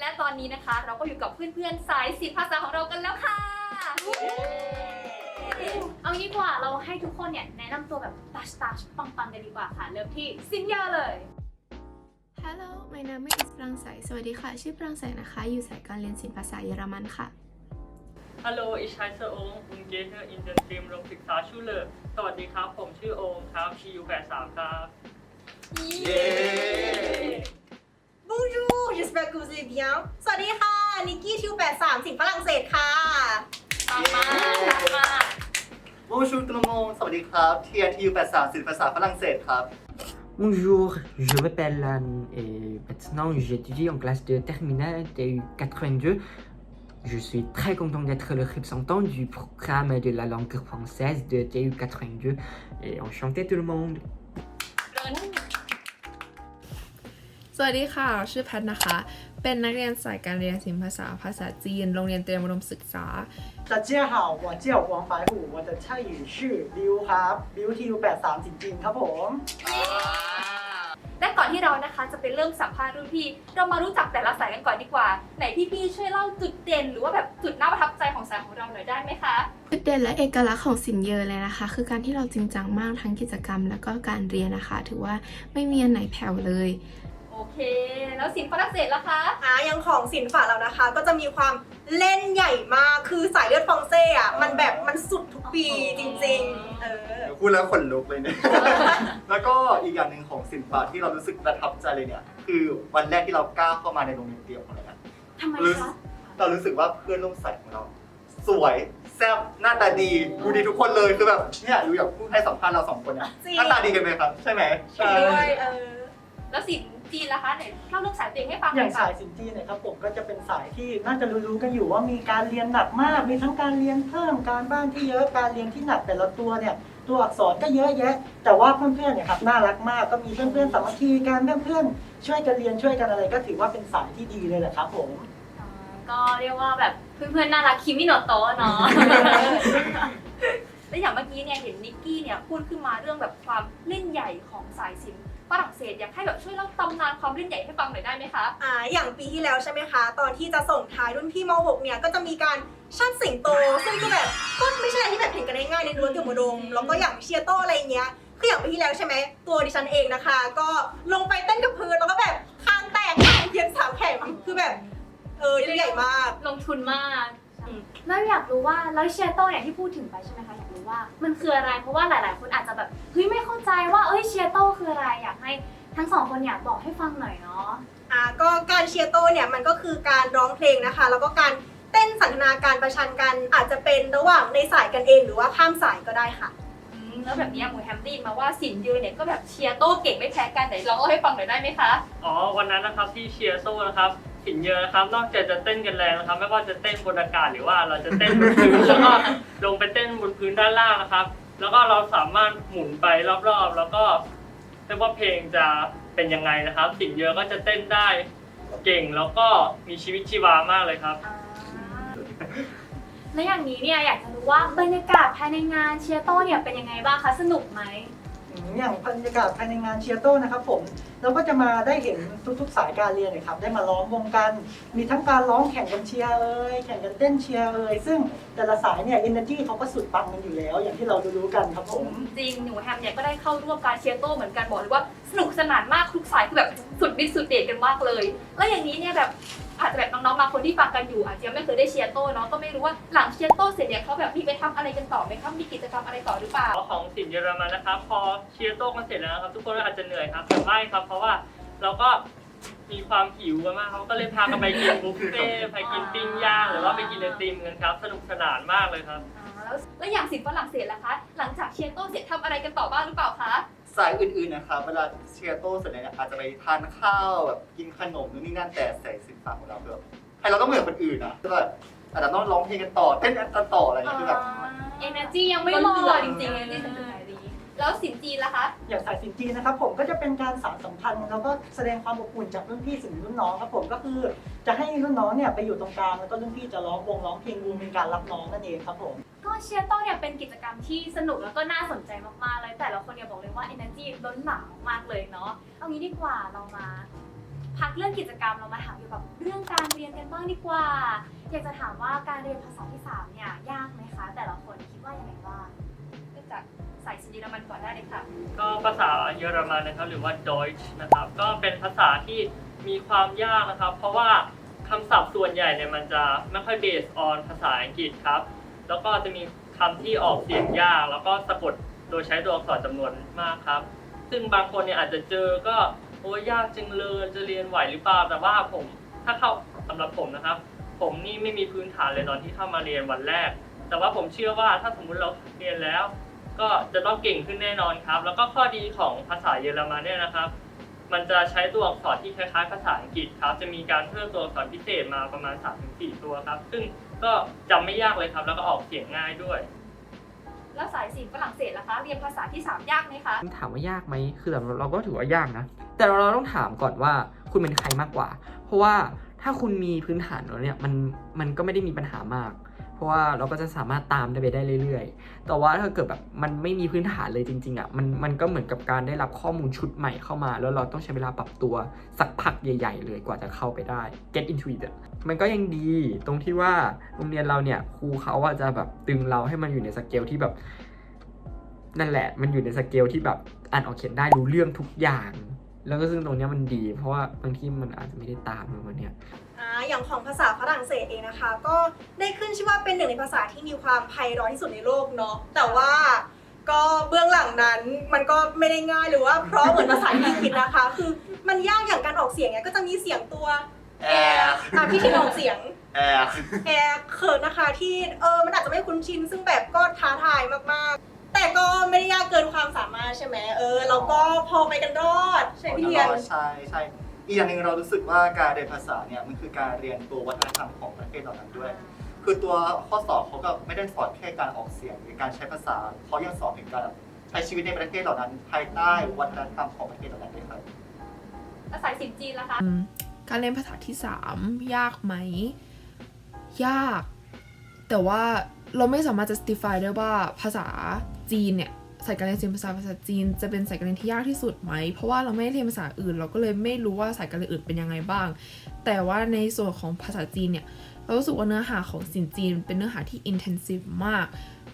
และตอนนี้นะคะ เราก็อยู่กับเพื่อนๆสายศิลปภาษาของเรากันแล้วค่ะ เอางี้ดีกว่าเราให้ทุกคนเนี่ยแนะนำตัวแบบตัชตัชปังๆกันดีกว่าค่ะ เริ่มที่ซินเยอร์เลย Hello my name is ปรังใสสวัสดีค่ะ ชื่อปรังใสนะคะ อยู่สายการเรียนศิลปภาษาเยอรมันค่ะ Hallo ich heiße Ohm und gehe in den Team โรงศึกษาชูเลอร์สวัสดีครับ ผมชื่อโอมครับ PU 83ครับ Bonjour j'espère que vous allez bien สวัสดีค่ะ นิกกี้ทิว83สิงฝรั่งเศสค่ะ ปังมากปังมาก Bonjour tout le monde สวัสดีครับ TNTU 83ศิลปภาษาฝรั่งเศสครับ Bonjour, je m'appelle Anne et maintenant j'étudie en classe de terminale TU 82. Je suis très content d'être le représentant du programme de la langue française de TU 82 et enchanté tout le monde. ส วัสดีค่ะ ชื่อแพทนะคะ เป็นนักเรียนสายการเรียนศิลปภาษาภาษาจีน โรงเรียนเตรียมอุดมศึกษา 大家好，我叫王白虎，我的泰语是บิวครับบิวทีแปดสามจริงๆครับผม และก่อนที่เรานะคะจะไปเริ่มสัมภาษณ์รุ่นพี่ เรามารู้จักแต่ละสายกันก่อนดีกว่า ไหนพี่ๆช่วยเล่าจุดเด่น หรือว่าแบบจุดน่าประทับใจของสายของเราหน่อยได้ไหมคะ จุดเด่นและเอกลักษณ์ของสินเยอเลยนะคะ คือการที่เราจริงจังมากทั้งกิจกรรม แล้วก็การเรียนนะคะ ถือว่าไม่มีอันไหนแผ่วเลย โอ เค แล้วสินฝรั่งเศสล่ะคะ อ่ายังของศิลปะเรานะคะ ก็จะมีความเล่นใหญ่มากคือสายเลือดฟรองเซ่อะมันแบบมันสุดทุกปีจริงๆ เออพูดแล้วขนลุกเลยเนี่ย แล้วก็อีกอย่างหนึ่งของศิลปะที่เรารู้สึกประทับใจเลยเนี่ย คือวันแรกที่เราก้าวเข้ามาในโรงเรียนเตรียมของเราเนี่ยทำไมรู้คะ เรารู้สึกว่าเพื่อนร่วมสายของเรา สวยแซ่บหน้าตาดีดูดีทุกคนเลยคือแบบเนี่ยดูอยากพูดให้สัมภาษณ์เราสองคนเนี่ยจริง หน้าตาดีกันไหมครับ ใช่ไหมเห็นด้วยเออ แล้วสิน จีนล่ะคะไหนเล่าเรื่องสายตัวเองให้ฟังหอน่ย่าองยสาค่ะยสินจีเนี่ยครับผมก็จะเป็นสายที่น่าจะรู้ๆกันอยู่ว่ามีการเรียนหนักมาก มีทั้งการเรียนเพิ่มการบ้านที่เยอะการเรียนที่หนักแต่ละตัวเนี่ยตัวอักษรก็เยอะแยะ แต่ว่าเพื่อนๆเนี่ยครับน่ารักมากก็มีเพื่อนๆสามัคคีกันเพื่อนๆช่วยกันเรียนช่วยกันอะไรก็ถือว่าเป็นสายที่ดีเลยแหละครับผมอ่าก็เรียกว่าแบบเพื่อนๆน่ารักคิมิโนโตะเนาะ และอย่างเมื่อกี้เนี่ยเห็นนิกกี้เนี่ยพูดขึ้นมาเรื่องแบบความเล่นใหญ่ของสายศิลป์ ฝรั่งเศสอยากให้แบบช่วยเล่าตำนานความเล่นใหญ่ให้ฟังหน่อยได้ไหมคะอ่าอย่างปีที่แล้วใช่ไหมคะ ตอนที่จะส่งท้ายรุ่นพี่ม .6 เนี่ยก็จะมีการชั่นสิงโต ซึ่งก็แบบก็ไม่ใช่อะไรที่แบบเห็นกันง่ายๆในรั้วเตรียมอุดมแล้วก็อย่างเชียร์โตอะไรอย่างเงี้ยคืออย่างปีที่แล้วใช่ไหมตัวดิฉันเองนะคะ ก็ลงไปเต้นกับพื้นแล้วก็แบบคางแตกคางเพียงสามแข็งคือแบบเออยิ่งใหญ่มาก ลงทุนมาก แล้วอยากรู้ว่าแล้วเชียโต้เนี่ยที่พูดถึงไปใช่ไหมคะอยากรู้ว่ามันคืออะไรเพราะว่าหลาย ๆ คนอาจจะแบบเฮ้ยไม่เข้าใจว่าเอ้ยเชียโต้คืออะไรอยากให้ทั้งสองคนอยากบอกให้ฟังหน่อยเนาะอ่าก็การเชียร์โตเนี่ยมันก็คือการร้องเพลงนะคะ แล้วก็การเต้นสันทนาการประชันกันอาจจะเป็นระหว่างในสายกันเอง หรือว่าข้ามสายก็ได้ค่ะ อืมแล้วแบบเนี้ยหมูแฮมได้ยินมาว่าสินยืนเนี่ยก็แบบเชียร์โต้เก่งไม่แพ้กันไหนลองเล่าให้ฟังหน่อยได้ไหมคะ อ๋อ วันนั้นนะครับที่เชียร์โซ่นะครับ สินเยอะนะครับ นอกจากจะเต้นกันแรงนะครับ ไม่ว่าจะเต้นบนอากาศหรือว่าเราจะเต้นบนพื้นแล้วก็ลงไปเต้นบนพื้นด้านล่างนะครับ แล้วก็เราสามารถหมุนไปรอบๆ แล้วก็ไม่ว่าเพลงจะเป็นยังไงนะครับสินเยอะก็จะเต้นได้เก่งแล้วก็มีชีวิตชีวามากเลยครับ แล้วอย่างนี้เนี่ยอยากจะรู้ว่าบรรยากาศภายในงานเชียร์โต้เนี่ยเป็นยังไงบ้างคะสนุกไหม อย่างบรรยากาศภายในงานเชียร์โต้นะครับผมเราก็จะมาได้เห็นทุกๆสายการเรียนเลยครับ ได้มาล้อมวงกัน มีทั้งการร้องแข่งกันเชียร์เอ่ยแข่งกันเต้นเชียร์เอ่ยซึ่งแต่ละสายเนี่ย energy เขาก็สุดปังกันอยู่แล้ว อย่างที่เรารู้ๆกันครับผมจริงหนูแฮมเนี่ยก็ได้เข้าร่วมการเชียร์โต้เหมือนกันบอกเลยว่าสนุกสนานมากทุกสายคือแบบสุดดิสุดเด็ดกันมากเลย แล้วอย่างนี้เนี่ยแบบ อาจจะแบบน้องๆบางคนที่ฟังกันอยู่ อาจจะยังไม่เคยได้เชียร์โต้เนาะก็ไม่รู้ว่าหลังเชียร์โต้เสร็จเนี่ยเขาแบบมีไปทำอะไรกันต่อไหมครับมีกิจกรรมอะไรต่อหรือเปล่า ของสินเยอรมันนะครับ พอเชียร์โต้กันเสร็จแล้วนะครับ ทุกคนก็อาจจะเหนื่อยครับแต่ไม่ครับ เพราะว่าเราก็มีความหิวกันมากเขาก็เลยพากันไปกินบุฟเฟ่ต์ไปกินปิ้งย่างหรือว่าไปกินไอติมกันครับ สนุกสนานมากเลยครับ อ่าแล้วแล้วอย่างสินฝรั่งเศสล่ะคะ หลังจากเชียร์โต้เสร็จทำอะไรกันต่อบ้างหรือเปล่าคะ สายอื่นๆนะคะเวลาเชียร์โต้เสร็จเนี่ยอาจจะไปทานข้าวแบบกินขนมนู่นนี่นั่นแต่สายศิลปะของเราคือแบบให้เราต้องเหมือนคนอื่นนะคือแบบอาจจะต้องร้องเพลงกันต่อเต้นกันต่ออะไรอย่างเงี้ยคือแบบ เอเนอร์จียังไม่หมเหลือดจริงๆเลยที่จะ แล้วสินจีนล่ะคะ อย่างสายสินจีนนะครับผมก็จะเป็นการสานสัมพันธ์แล้วก็แสดงความอบอุ่นจากรุ่นพี่สู่รุ่นน้องครับผมก็คือจะให้รุ่นน้องเนี่ยไปอยู่ตรงกลางแล้วก็รุ่นพี่จะร้องวงร้องเพลงวงเป็นการรับน้องนั่นเองครับผม ก็เชียร์โต้เนี่ยเป็นกิจกรรมที่สนุกแล้วก็น่าสนใจมากๆเลยแต่ละคนเนี่ยบอกเลยว่า energy ล้นหลามมากเลยเนาะเอางี้ดีกว่าเรามา พักเรื่องกิจกรรมเรามาถามเกี่ยวกับเรื่องการเรียนกันบ้างดีกว่า อยากจะถามว่าการเรียนภาษาที่สามเนี่ยยากไหมคะแต่ละ เยอรมันก่อนได้เลยค่ะก็ภาษาเยอรมันนะครับหรือว่า Deutsch นะครับก็เป็นภาษาที่มีความยากนะครับ เพราะว่าคำศัพท์ส่วนใหญ่เนี่ยมันจะไม่ค่อย based on ภาษาอังกฤษครับ แล้วก็จะมีคำที่ออกเสียงยาก แล้วก็สะกดโดยใช้ตัวอักษรจำนวนมากครับ ซึ่งบางคนเนี่ยอาจจะเจอก็โอ้ยยากจังเลยจะเรียนไหวหรือเปล่าแต่ว่าผมถ้าเข้าสำหรับผมนะครับ ผมนี่ไม่มีพื้นฐานเลยตอนที่เข้ามาเรียนวันแรก แต่ว่าผมเชื่อว่าถ้าสมมุติเราเรียนแล้ว ก็จะต้องเก่งขึ้นแน่นอนครับ แล้วก็ข้อดีของภาษาเยอรมันเนี่ยนะครับ มันจะใช้ตัวอักษรที่คล้ายๆภาษาอังกฤษครับ จะมีการเพิ่มตัวอักษรพิเศษมาประมาณ 3-4 ตัวครับ ซึ่งก็จำไม่ยากเลยครับ แล้วก็ออกเสียงง่ายด้วย แล้วสายสินฝรั่งเศสล่ะคะ เรียนภาษาที่ 3 ยากไหมคะ ถามว่ายากไหมคือแบบเราก็ถือว่ายากนะ แต่เราต้องถามก่อนว่าคุณเป็นใครมากกว่า เพราะว่าถ้าคุณมีพื้นฐานแล้วเนี่ยมันมันก็ไม่ได้มีปัญหามากเพ ราะว่าเราก็จะสามารถตามได้ไปได้เรื่อยๆ แต่ว่าถ้าเกิดแบบมันไม่มีพื้นฐานเลยจริงๆอะมันมันก็เหมือนกับการได้รับข้อมูลชุดใหม่เข้ามา แล้วเราต้องใช้เวลาปรับตัวสักพักใหญ่ ๆ เลยกว่าจะเข้าไปได้ get into it มันก็ยังดีตรงที่ว่าโรงเรียนเราเนี่ยครูเขาอะจะแบบดึงเราให้มันอยู่ในสเกลที่แบบนั่นแหละ มันอยู่ในสเกลที่แบบอ่านออกเขียนได้รู้เรื่องทุกอย่าง แล้วก็ซึ่งตรงเนี้ยมันดี เพราะว่าบางที่มันอาจจะไม่ได้ตามประมาณเนี้ย อ่าอย่างของภาษาฝรั่งเศสเองนะคะ ก็ได้ขึ้นชื่อว่าเป็นหนึ่งในภาษาที่มีความไพเราะที่สุดในโลกเนาะแต่ว่าก็เบื้องหลังนั้นมันก็ไม่ได้ง่ายหรือว่าเพราะเหมือนภาษาที่คิดนะคะ คือมันยากอย่างการออกเสียงเนี่ยก็จะมีเสียงตัวแอร์อะพี่ที่ออกเสียงแอร์แอร์เขินนะคะที่เออมันอาจจะไม่คุ้นชินซึ่งแบบก็ท้าทายมากๆ แต่ก็ไม่ได้ยากเกินความสามารถใช่ไหมเออเราก็พอไปกันรอดใช่ไหมพี่เรียน ใช่ใช่ อีกอย่างหนึ่งเรารู้สึกว่าการเรียนภาษาเนี่ยมันคือการเรียนตัววัฒนธรรมของประเทศเหล่านั้นด้วย คือตัวข้อสอบเขาก็ไม่ได้สอนแค่การออกเสียงหรือการใช้ภาษาเขายังสอนถึงการแบบใช้ชีวิตในประเทศเหล่านั้น ภายใต้วัฒนธรรมของประเทศเหล่านั้นด้วยครับแล้วสายสินจีนล่ะคะอืมการเรียนภาษาที่ 3 ยากไหม ยาก แต่ว่าเราไม่สามารถจะ justify ได้ว่าภาษาจีนเนี่ย สายการเรียนจีนภาษาภาษาจีน จะเป็นสายการเรียนที่ยากที่สุดไหม เพราะว่าเราไม่ได้เรียนภาษาอื่น เราก็เลยไม่รู้ว่าสายการเรียนอื่นเป็นยังไงบ้าง แต่ว่าในส่วนของภาษาจีนเนี่ยเรารู้สึกว่าเนื้อหาของสินจีน เป็นเนื้อหาที่ intensive มาก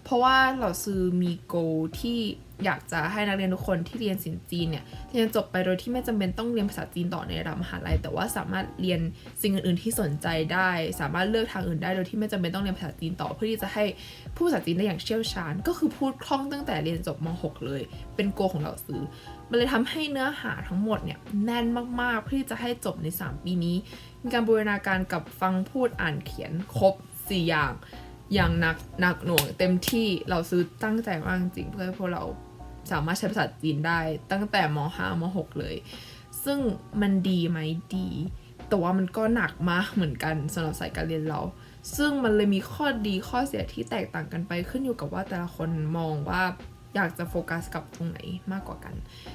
เพราะว่าเราซื้อมี goal ที่ อยากจะให้นักเรียนทุกคนที่เรียนสินจีนเนี่ยเรียนจบไปโดยที่ไม่จำเป็นต้องเรียนภาษาจีนต่อในระดับมหาลัย แต่ว่าสามารถเรียนสิ่งอื่นๆที่สนใจได้ สามารถเลือกทางอื่นได้โดยที่ไม่จำเป็นต้องเรียนภาษาจีนต่อเพื่อที่จะให้พูดภาษาจีนได้อย่างเชี่ยวชาญ ก็คือพูดคล่องตั้งแต่เรียนจบม .6 เลย เป็นโกของเราซื้อมันเลยทำให้เนื้อหาทั้งหมดเนี่ยแน่นมากๆเพื่อที่จะให้จบใน 3 ปีนี้มีการบูรณาการกับฟังพูดอ่านเขียนครบ4อย่างอย่างหนักหนักหน่วงเต็มที่เราซื้อตั้งใจมากจริงเพื่อให้พวกเรา สามารถใช้ภาษาจีนได้ตั้งแต่ม .5 ม .6 เลย ซึ่งมันดีไหมดี แต่ว่ามันก็หนักมากเหมือนกันสำหรับสายการเรียนเรา ซึ่งมันเลยมีข้อดีข้อเสียที่แตกต่างกันไปขึ้นอยู่กับว่าแต่ละคนมองว่าอยากจะโฟกัสกับตรงไหนมากกว่ากัน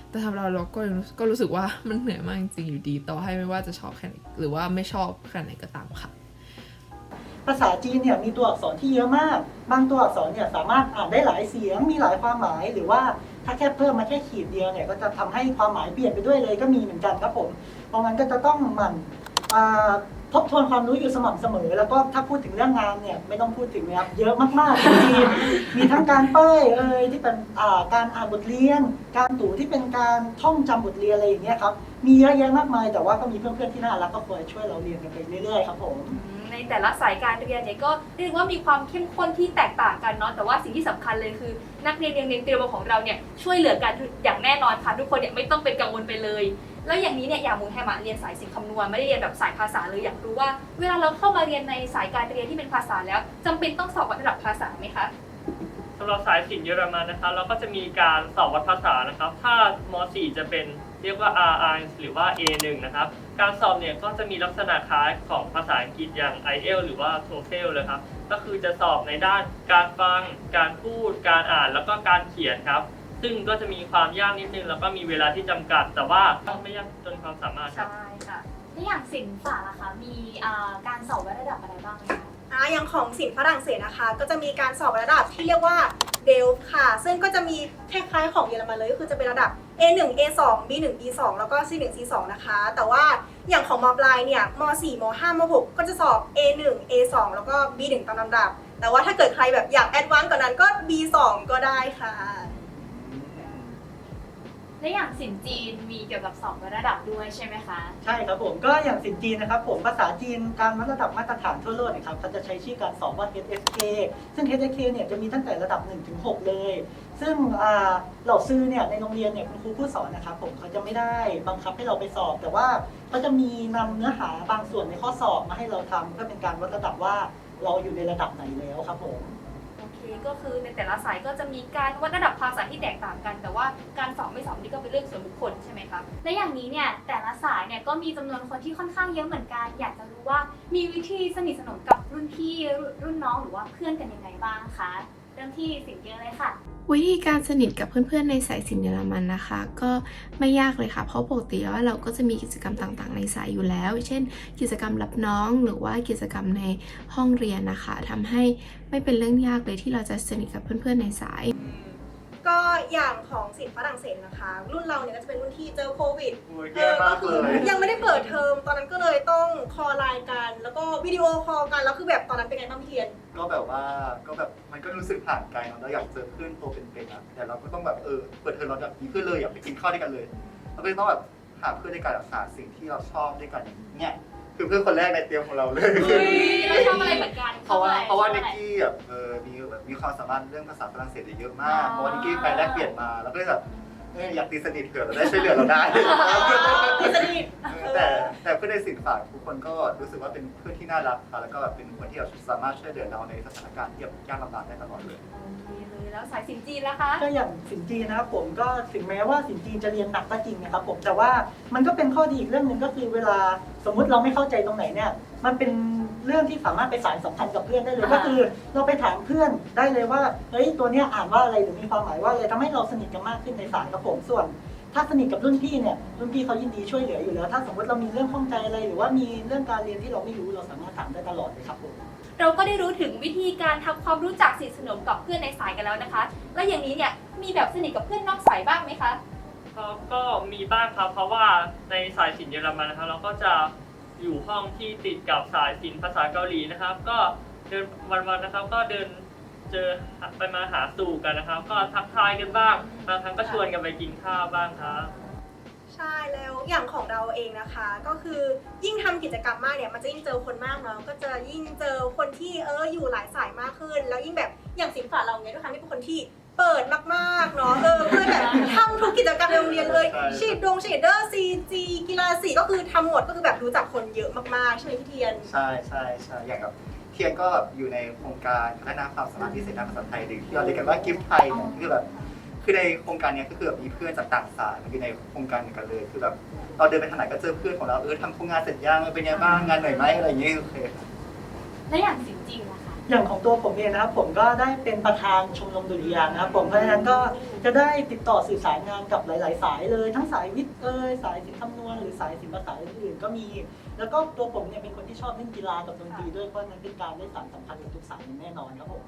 แต่สำหรับเราเราก็ยังก็รู้สึกว่ามันเหนื่อยมากจริงอยู่ดี ต่อให้ไม่ว่าจะชอบแค่ไหนหรือว่าไม่ชอบแค่ไหนก็ตามค่ะ ภาษาจีนเนี่ยมีตัวอักษรที่เยอะมาก บางตัวอักษรเนี่ยสามารถอ่านได้หลายเสียง มีหลายความหมาย หรือว่า ถ้าแค่เพิ่มมาแค่ขีดเดียวเนี่ยก็จะทำให้ความหมายเปลี่ยนไปด้วยเลยก็มีเหมือนกันครับผมเพราะงั้นก็จะต้องหมั่นทบทวนความรู้อยู่สม่ำเสมอ แล้วก็ถ้าพูดถึงเรื่องงานเนี่ยไม่ต้องพูดถึงนะครับเยอะมากๆจริงๆมีทั้งการเป้ยเอ่ยที่เป็นการอ่านบทเรียน การตู่ที่เป็นการท่องจำบทเรียนอะไรอย่างเงี้ยครับมีเยอะแยะมากมาย แต่ว่าก็มีเพื่อนๆที่น่ารักก็คอยช่วยเราเรียนกันไปเรื่อยๆครับผม ในแต่ละสายการเรียนเนี่ยก็เรียกว่ามีความเข้มข้นที่แตกต่างกันเนาะแต่ว่าสิ่งที่สำคัญเลยคือ นักเรียนเรียนเรียนเตรียมของเราเนี่ยช่วยเหลือกันอย่างแน่นอนค่ะทุกคนเนี่ยไม่ต้องเป็นกังวลไปเลย แล้วอย่างนี้เนี่ยอย่างมูลแฮมะเรียนสายสิ่งคำนวณไม่ได้เรียนแบบสายภาษาเลยอยากรู้ว่า เวลาเราเข้ามาเรียนในสายการเรียนที่เป็นภาษาแล้วจำเป็นต้องสอบวัดระดับภาษาไหมคะสำหรับสายศิลป์เยอรมันนะครับเราก็จะมีการสอบวัดภาษานะครับ ถ้าม .4 จะเป็น เรียกว่า R1 หรือว่า A1 นะครับ การสอบเนี่ยก็จะมีลักษณะคล้ายของภาษาอังกฤษอย่าง IELTS หรือว่า TOEFL เลยครับ ก็คือจะสอบในด้านการฟัง การพูด การอ่าน แล้วก็การเขียนครับ ซึ่งก็จะมีความยากนิดนึง แล้วก็มีเวลาที่จำกัด แต่ว่าต้องไม่ยากจนความสามารถครับ ใช่ค่ะแล้วอย่างสินฝาล่ะคะ มีอ่าการสอบวัดระดับอะไรบ้างไหมคะ อ่าอย่างของศิลป์ฝรั่งเศสนะคะ ก็จะมีการสอบระดับที่เรียกว่า เดลค่ะ ซึ่งก็จะมีคล้ายๆของเยอรมันเลยก็คือจะเป็นระดับ A1 A2 B1 B2 แล้วก็ C1 C2 นะคะ แต่ว่าอย่างของมปลายเนี่ยม 4 ม 5 ม 6 ก็จะสอบ A1 A2 แล้วก็ B1 ตามลำดับ แต่ว่าถ้าเกิดใครแบบอยากแอดวานซ์กว่านั้นก็ B2 ก็ได้ค่ะ และอย่างสินจีนมีเกี่ยวกับสองระดับด้วยใช่ไหมคะใช่ครับผมก็อย่างสินจีนนะครับผมภาษาจีนการวัดระดับมาตรฐานทั่วโลกนะครับเขาจะใช้ชื่อการสอบว่า HSK ซึ่ง HSK เนี่ยจะมีตั้งแต่ระดับ1ถึง6เลย ซึ่งเหล่าซื้อเนี่ยในโรงเรียนเนี่ยคุณครูผู้สอนนะครับผมเขาจะไม่ได้บังคับให้เราไปสอบ แต่ว่าเขาจะมีนำเนื้อหาบางส่วนในข้อสอบมาให้เราทำเพื่อเป็นการวัดระดับว่าเราอยู่ในระดับไหนแล้วครับผม อเคก็คือในแต่ละสายก็จะมีการวัดระดับภาษาที่แตกต่างกัน แต่ว่าการสอบไม่สอบนี่ก็เป็นเรื่องส่วนบุคคลใช่ไหมครับและอย่างนี้เนี่ยแต่ละสายเนี่ยก็มีจำนวนคนที่ค่อนข้างเยอะเหมือนกัน อยากจะรู้ว่ามีวิธีสนิทสนมกับรุ่นพี่รุ่นน้องหรือว่าเพื่อนกันยังไงบ้างคะ ริ่มที่สิ่งเยอะเลยค่ะ วิธีการสนิทกับเพื่อนๆในสายสินเยอรมันนะคะ ก็ไม่ยากเลยค่ะ เพราะปกติแล้วเราก็จะมีกิจกรรมต่างๆ ในสายอยู่แล้ว เช่น กิจกรรมรับน้องหรือว่ากิจกรรมในห้องเรียนนะคะทำให้ไม่เป็นเรื่องยากเลยที่เราจะสนิทกับเพื่อนๆในสาย ก็อย่างของศิลป์ฝรั่งเศสนะคะ รุ่นเราเนี่ยก็จะเป็นรุ่นที่เจอโควิด โอ้ยแย่มากเลย ยังไม่ได้เปิดเทอมตอนนั้นก็เลยต้องคอลไลน์กัน แล้วก็วิดีโอคอลกันแล้วคือแบบตอนนั้นเป็นไงบ้างพี่เทียน ก็แบบว่าก็แบบมันก็รู้สึกห่างไกลเนาะเราอยากเจอเพื่อนตัวเป็นๆอะแต่เราก็ต้องแบบเออเปิดเทอมเราอยากมีเพื่อนเลยอยากไปกินข้าวด้วยกันเลยเราก็เลยต้องแบบหาเพื่อนด้วยกันแบบหาสิ่งที่เราชอบด้วยกันอย่างเนี้ย คือเพื่อนคนแรกในเตรียมของเราเลยเฮ้ยเราชอบอะไรเหมือนกันเพราะว่าชอบอะไรเพราะว่าชอบนิอะไรกกี้แบบเออมีแบบมีความสามารถเรื่องภาษาฝรั่งเศสเยอะมากอ๋อเพราะว่านิกกี้ไปแลกเปลี่ยนมาแล้วก็เลยแบบ เอออยากตีสนิทเผื่อเราได้ช่วยเหลือเราได้ตีสนิทแต่แต่เพื่อนในสินฝากทุกคนก็รู้สึกว่าเป็นเพื่อนที่น่ารักค่ะแล้วก็แบบเป็นคนที่แบบสามารถช่วยเหลือเราในสถานการณ์ที่แบบยากลำบากได้ตลอดเลย โอเคเลยแล้วสายสินจีนล่ะคะก็อย่างสินจีนนะครับผมก็ถึงแม้ว่าสินจีนจะเรียนหนักก็จริงนะครับผมแต่ว่ามันก็เป็นข้อดีอีกเรื่องหนึ่งก็คือเวลาสมมุติเราไม่เข้าใจตรงไหนเนี่ยมันเป็น เรื่องที่สามารถไปสานสัมพันธ์กับเพื่อนได้เลยอ่าก็คือ เราไปถามเพื่อนได้เลยว่าเฮ้ยตัวเนี้ยอ่านว่าอะไรหรือมีความหมายว่าอะไรทำให้เราสนิทกันมากขึ้นในสายครับผมส่วน ถ้าสนิทกับรุ่นพี่เนี่ยรุ่นพี่เขายินดีช่วยเหลืออยู่แล้ว ถ้าสมมติเรามีเรื่องข้องใจอะไร หรือว่ามีเรื่องการเรียนที่เราไม่รู้เราสามารถถามได้ตลอดเลยครับผมเราก็ได้รู้ถึงวิธีการทำความรู้จักสนิทสนมกับเพื่อนในสายกันแล้วนะคะ แล้วอย่างนี้เนี่ยมีแบบสนิทกับเพื่อนนอกสายบ้างไหมคะก็ก็มีบ้างครับเพราะว่าในสายศิลป์เยอรมันนะครับเราก็จะ อยู่ห้องที่ติดกับสายศิลป์ภาษาเกาหลีนะครับ ก็เดินวันๆนะครับ ก็เดินเจอไปมาหาสู่กันนะครับ ก็ทักทายกันบ้างบางครั้งก็ชวนกันไปกินข้าวบ้างครับใช่แล้วอย่างของเราเองนะคะ ก็คือยิ่งทำกิจกรรมมากเนี่ยมันจะยิ่งเจอคนมากเนาะก็จะยิ่งเจอคนที่เอออยู่หลายสายมากขึ้น แล้วยิ่งแบบอย่างสินฝาเราเนี่ยด้วยความที่เป็นคนที่ เปิดมากๆเนาะเออเพื่อนแบบทำทุกกิจกรรมในโรงเรียนเลยใช่ ฉีดดงฉีดเดอร์ซีจีกีฬาสีก็คือทำหมดก็คือแบบรู้จักคนเยอะมากๆใช่ไหมพี่เทียน ใช่ใช่ใช่อย่างแบบเทียนก็แบบอยู่ในโครงการพัฒนาความสามารถพิเศษด้านภาษาไทยหรือที่เราเรียกกันว่ากิฟต์ไทยเนี่ยคือแบบคือในโครงการเนี้ยก็คือแบบมีเพื่อนจากต่างสายมาอยู่ในโครงการเดียวกันเลยคือแบบเราเดินไปทางไหนก็เจอเพื่อนของเราเออทำโครงงานเสร็จยังเป็นไงบ้างงานเหนื่อยไหมอะไรอย่างเงี้ยโอเค และอย่างสินจีนล่ะคะ อย่างของตัวผมเองนะครับผมก็ได้เป็นประธานชมรมดุริยางค์นะครับผมเพราะฉะนั้นก็จะได้ติดต่อสื่อสารงานกับหลาย ๆ สายเลย ทั้งสายวิทย์เอ่ยสายศิลป์คำนวณหรือสายศิลปภาษาอื่นๆก็มี แล้วก็ตัวผมเนี่ยเป็นคนที่ชอบเล่นกีฬากับดนตรีด้วยเพราะฉะนั้นเป็นการได้สานสัมพันธ์กับทุกสายอย่างแน่นอนครับผม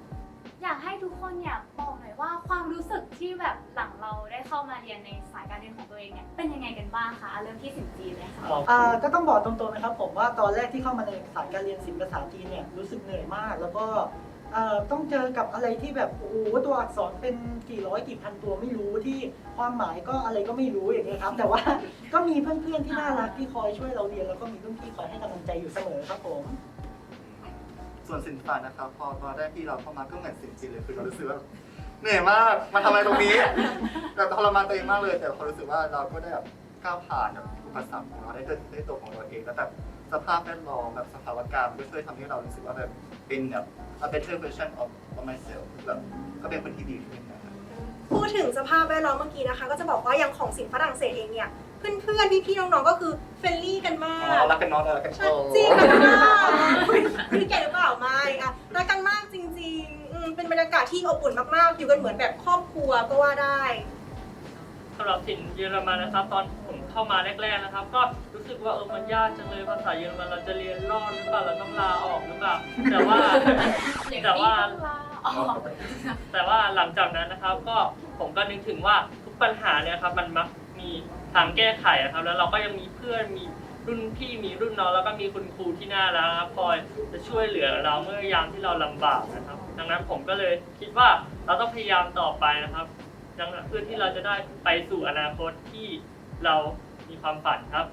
อยากให้ทุกคนเนี่ยบอกหน่อยว่าความรู้สึกที่แบบหลังเราได้เข้ามาเรียนในสายการเรียนของตัวเองเนี่ยเป็นยังไงกันบ้างคะเริ่มที่สินจีนเลยค่ะอ่าก็ต้องบอกตรงๆนะครับผมว่าตอนแรกที่เข้ามาในสายการเรียนศิลป์ภาษาจีนเนี่ยรู้สึกเหนื่อยมาก แล้วก็ต้องเจอกับอะไรที่แบบโอ้โหตัวอักษรเป็นกี่ร้อยกี่พันตัวไม่รู้ที่ความหมายก็อะไรก็ไม่รู้อย่างเงี้ยครับ แต่ว่าก็มีเพื่อนๆที่น่ารักที่คอยช่วยเราเรียนแล้วก็มีรุ่นพี่คอยให้กำลังใจอยู่เสมอครับผม ส่วนสินฝานะครับพอตอนแรกที่เราเข้ามาก็เหมือนสินจีนเลยคือเรารู้สึกว่าเหนื่อยมากมาทำอะไรตรงนี้แบบทรมานตัวเองมากเลย แต่พอรู้สึกว่าเราก็ได้แบบก้าวผ่านแบบอุปสรรคของเราได้ด้วยด้วยตัวของเราเองแล้วแบบสภาพแวดล้อมแบบสภาวะการก็ช่วยทำให้เรารู้สึกว่าแบบเป็นแบบ a better version of of myself แบบก็เป็นคนที่ดีขึ้นนะครับ พูดถึงสภาพแวดล้อมเมื่อกี้นะคะ ก็จะบอกว่าอย่างของสินฝรั่งเศสเองเนี่ย เพื่อนๆพี่ๆน้องๆก็คือเฟรนลี่กันมากเรารักกันเน้องเรารักกันใช่โตจริงรักกันมากคือแก่หรือเปล่าไม่อะรักกันมากจริงๆอืมเป็นบรรยากาศที่อบอุ่นมากๆ อยู่กันเหมือนแบบครอบครัวก็ว่าได้ สำหรับศิลป์เยอรมันนะครับ ตอนผมเข้ามาแรกๆนะครับ ก็รู้สึกว่าเออมันยากจังเลยภาษาเยอรมันเราจะเรียนรอดหรือเปล่าเราต้องลาออกหรือเปล่าแต่ว่า แต่ว่า อ๋อ แต่ว่าหลังจากนั้นนะครับ ก็ผมก็นึกถึงว่าทุกปัญหาเนี่ยครับ มันมักมี ทางแก้ไขอะครับ แล้วเราก็ยังมีเพื่อนมีรุ่นพี่มีรุ่นน้องแล้วก็มีคุณครูที่น่ารักนะครับคอยจะช่วยเหลือเราเมื่อยามที่เราลำบากนะครับ ดังนั้นผมก็เลยคิดว่าเราต้องพยายามต่อไปนะครับ ดังนั้นเพื่อที่เราจะได้ไปสู่อนาคตที่เรามีความฝันครับ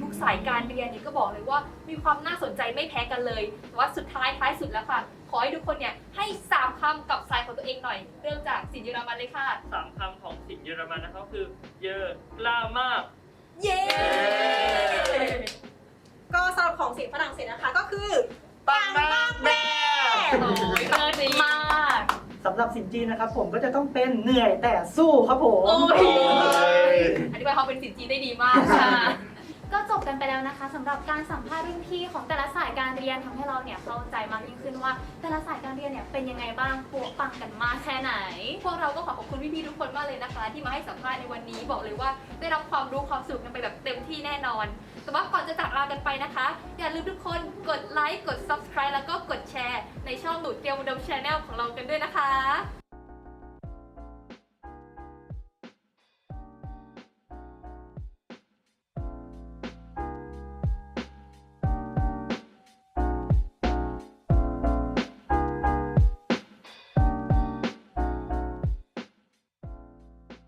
ทุกสายการเรียนเนี่ยก็บอกเลยว่ามีความน่าสนใจไม่แพ้กันเลยแต่ว่าสุดท้ายท้ายสุดแล้วค่ะ อให้ทุกคนเนี่ยให้สามคำกับสายของตัวเองหน่อย เริ่มจากสินเยอรมันเลยค่ะ สามคำของสิ่งเยอรมันนะครับคือเยอะกล้ามาก เย้ ก็สำหรับของสิงฝรั่งเศสนะคะก็คือปังมากแม่ โอ้ยเลิศดีมาก สำหรับสินจีนนะครับผมก็จะต้องเป็นเหนื่อยแต่สู้ครับผม โอ้ยโอ้ยอธิบายความเป็นสินจีนได้ดีมากค่ะ ก็จบกันไปแล้วนะคะสำหรับการสัมภาษณ์รุ่นพี่ของแต่ละสายการเรียนทำให้เราเนี่ยเข้าใจมากยิ่งขึ้นว่า แต่ละสายการเรียนเนี่ยเป็นยังไงบ้างปัวปังกันมากแค่ไหน พวกเราก็ขอขอบคุณพี่ๆทุกคนมากเลยนะคะ ที่มาให้สัมภาษณ์ในวันนี้บอกเลยว่าได้รับความรู้ความสนุกกันไปแบบเต็มที่แน่นอน แต่ว่าก่อนจะจากลากันไปนะคะ อย่าลืมทุกคนกดไลค์กด subscribe แล้วก็กดแชร์ ในช่องหนูเตรียมอุดมชาแนลของเรากันด้วยนะคะ